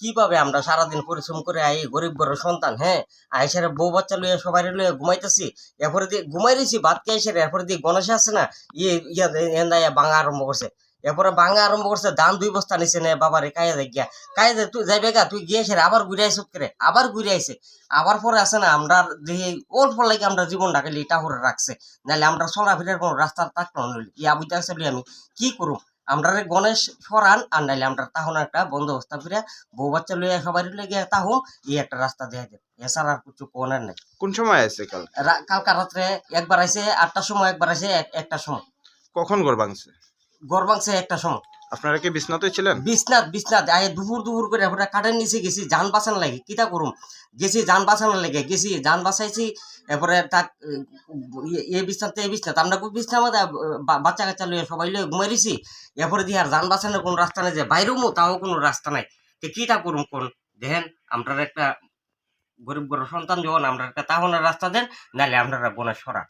কীভাবে আমরা সারাদিন পরিশ্রম করে আই গরিব বড় সন্তান হ্যাঁ? আয়েসারে বউ বাচ্চা লইয়া সবাই লইয়া ঘুমাইতেছি, এরপরে দিয়ে ঘুমাই রয়েছি ভাত খাইছে, এরপরে দিয়ে গণেশ আছে না ইয়ে ইয়া বাঙা আরম্ভ করছে। এরপরে বাঙা আরম্ভ করছে ধান দুই বস্তা নিছে নে বাবারে কায়া দেখ গিয়া। কায়া দে তুই যাইবে গা তুই গিয়ে এসে আবার ঘুরে আইসত করে আবার ঘুরে আইসে। আবার পরে আছে না আমরা দেখি অল্প লাগে আমরা জীবনটাকে লিটা করে রাখছে। নাহলে আমরা চলাফেরার কোনো রাস্তা থাকতো না ইয়া বুঝতে বলে আমি কি করুম? আমরা রে গণেশ সরান আর নাইলে আমরা তাহলে একটা বন্দোবস্ত করে বউ বাচ্চা লইয়া সবাই লইয়া তাহু এই একটা রাস্তা দেয়া দেব এছাড়া আর কিছু কোনার নাই। কোন সময় আছে কাল কালকা রাত্রে একবার আইছে আটটার সময় একবার আইছে এক- একটার সময়। কখন ঘর ভাঙছে? গড় একটা সময় আপনারা কি বিছনাতে ছিলেন? বিছনাথ আয় দুপুর দুপুর করে আমরা কাঠের নিচে গেছি যান বাঁচানো লাগে কিতা করুম? গেছি যান বাঁচানো লাগে গেছি যান বাঁচাইছি এরপরে তাক এ বিছনাতে এ বিছনাথ আমরা খুব বিছনার বা- বাচ্চা কাচ্চা লইয়া সবাই লইয়া ঘুমাই রইছি এরপরে দিয়ে আর যান বাঁচানোর কোনো রাস্তা নাই যে বাইরেও তাও কোনো রাস্তা নাই। তো কিটা করুম কোন? দেখেন আমরা একটা গরিব গরিব সন্তান যখন আমরা একটা তাহনের রাস্তা দেন নাহলে আপনারা বোনের সরা